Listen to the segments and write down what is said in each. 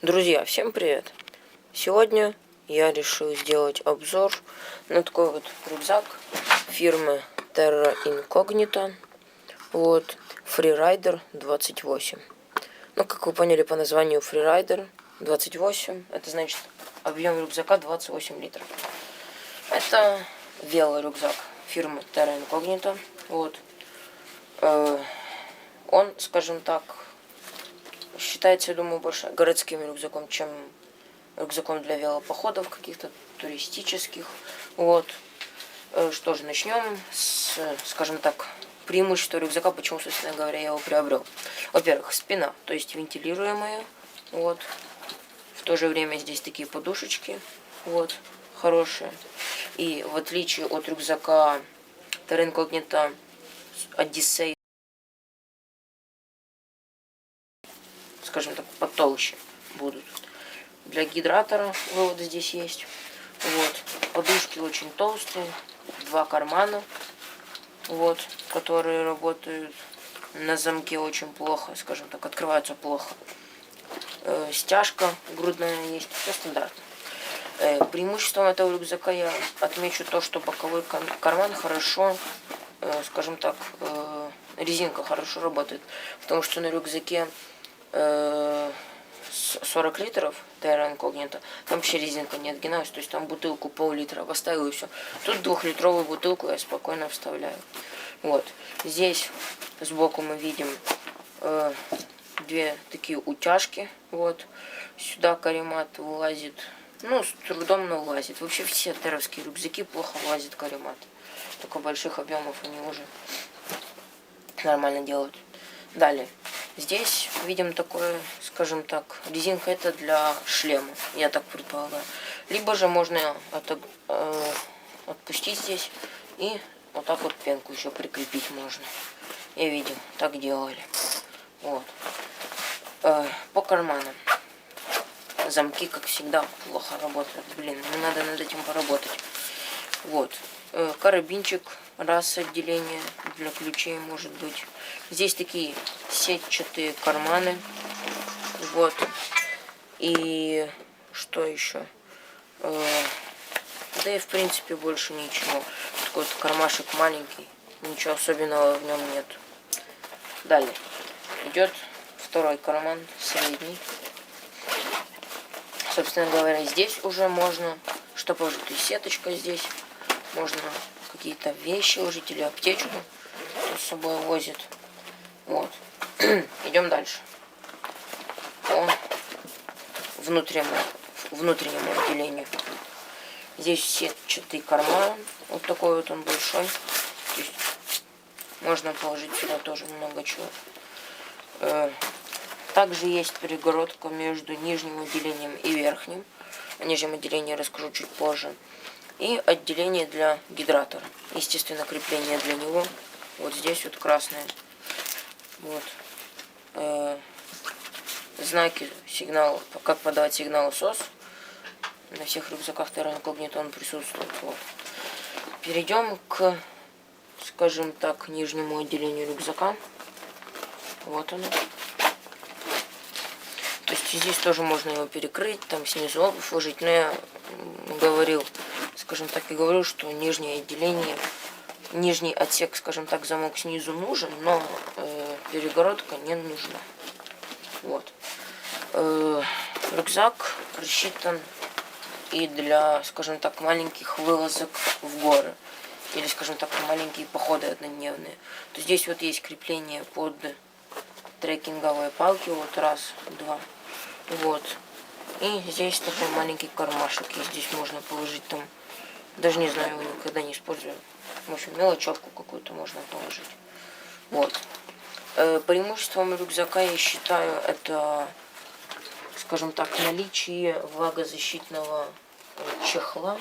Друзья, всем привет! Сегодня я решил сделать обзор на такой вот рюкзак фирмы Terra Incognita. Вот, Freerider 28. Ну, как вы поняли по названию Freerider 28, это значит объем рюкзака 28 литров. Это велорюкзак фирмы Terra Incognita. Вот. Э, он, скажем так, считается, я думаю, больше городским рюкзаком, чем рюкзаком для велопоходов каких-то туристических. Вот. Э, что же, начнем с, скажем так, преимущества рюкзака, почему, собственно говоря, я его приобрел. Во-первых, спина, то есть вентилируемая. Вот. В то же время здесь такие подушечки. Вот. Хорошие. И в отличие от рюкзака Terra Incognita Odyssey скажем так, потолще будут. Для гидратора вывод здесь есть. Вот. Подушки очень толстые. Два кармана. Вот. Которые работают на замке очень плохо. Скажем так, открываются плохо. Э, стяжка грудная есть. Все стандартно. Э, преимуществом этого рюкзака я отмечу то, что боковой карман хорошо, э, скажем так, э, резинка хорошо работает. Потому что на рюкзаке 40 э, литров Terra Incognito, там вообще резинка не отгиналась, то есть там бутылку пол-литра поставил и все. Тут двухлитровую бутылку я спокойно вставляю. Вот. Здесь сбоку мы видим э, две такие утяжки. Вот. Сюда каремат вылазит. Ну, с трудом, но влазит. Вообще все теровские рюкзаки плохо влазит каремат. Только больших объемов они уже нормально делают. Далее. Здесь видим такое, скажем так, резинка это для шлема, я так предполагаю. Либо же можно это, э, отпустить здесь и вот так вот пенку еще прикрепить можно. Я видел, так делали. Вот. Э, по карманам. Замки, как всегда, плохо работают. Блин, мне надо над этим поработать. Вот. Э, карабинчик раз отделение для ключей может быть. Здесь такие сетчатые карманы. Вот. И что еще? Э, да и в принципе больше ничего. Такой вот кармашек маленький. Ничего особенного в нем нет. Далее. Идет второй карман, средний. Собственно говоря, здесь уже можно, что положить, и сеточка здесь. Можно какие-то вещи ложить или аптечку с собой возит. Вот. Идем дальше. По внутреннему, внутреннему отделению. Здесь сетчатый карман. Вот такой вот он большой. Можно положить сюда тоже много чего. Э, также есть перегородка между нижним отделением и верхним. О нижнем отделении расскажу чуть позже и отделение для гидратора. Естественно, крепление для него. Вот здесь вот красное. Вот. Э, знаки сигнал, как подавать сигнал СОС. На всех рюкзаках Terra Incognito он присутствует. Вот. Перейдем к, скажем так, нижнему отделению рюкзака. Вот оно. То есть здесь тоже можно его перекрыть, там снизу обувь ложить. Но я говорил, скажем так, и говорю, что нижнее отделение, нижний отсек, скажем так, замок снизу нужен, но э, перегородка не нужна. Вот. Э, рюкзак рассчитан и для, скажем так, маленьких вылазок в горы. Или, скажем так, маленькие походы однодневные. То здесь вот есть крепление под трекинговые палки. Вот раз, два. Вот. И здесь такой маленький кармашек. И здесь можно положить там даже не знаю, его никогда не использую. В общем, мелочевку какую-то можно положить. Вот. Э, преимуществом рюкзака, я считаю, это, скажем так, наличие влагозащитного э, чехла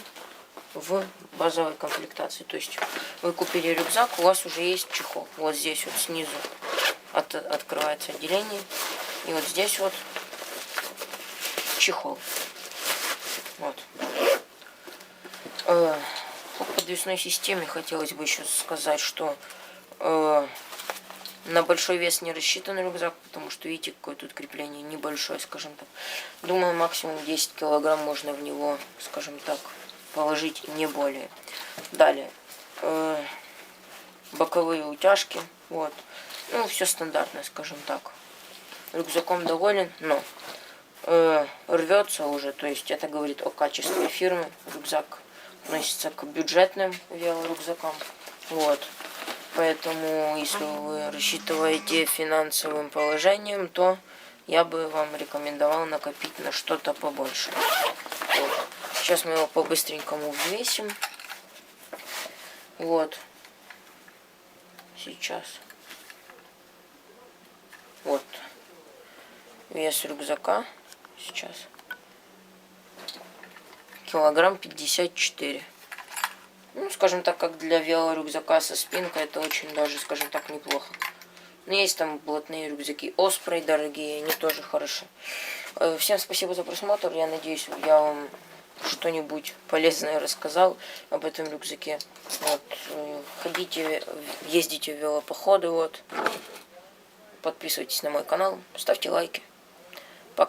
в базовой комплектации. То есть вы купили рюкзак, у вас уже есть чехол. Вот здесь вот снизу от, открывается отделение. И вот здесь вот чехол. Вот. Э, по подвесной системе хотелось бы еще сказать, что э, На большой вес не рассчитан рюкзак, потому что видите, какое тут крепление небольшое, скажем так. Думаю, максимум 10 килограмм можно в него, скажем так, положить не более. Далее. э, боковые утяжки. Вот. Ну, все стандартно, скажем так. Рюкзаком доволен, но рвется уже. То есть это говорит о качестве фирмы. Рюкзак относится к бюджетным велорюкзакам. Вот. Поэтому, если вы рассчитываете финансовым положением, то я бы вам рекомендовал накопить на что-то побольше. Вот. Сейчас мы его по-быстренькому взвесим. Вот. Сейчас. Вот. Вес рюкзака. Сейчас. Килограмм 54. Ну, скажем так, как для велорюкзака со спинкой, это очень даже, скажем так, неплохо. Но есть там блатные рюкзаки Оспрей дорогие, они тоже хороши. Э, Всем спасибо за просмотр. Я надеюсь, я вам что-нибудь полезное рассказал об этом рюкзаке. Вот. э, Ходите, ездите в велопоходы, вот. Подписывайтесь на мой канал, ставьте лайки.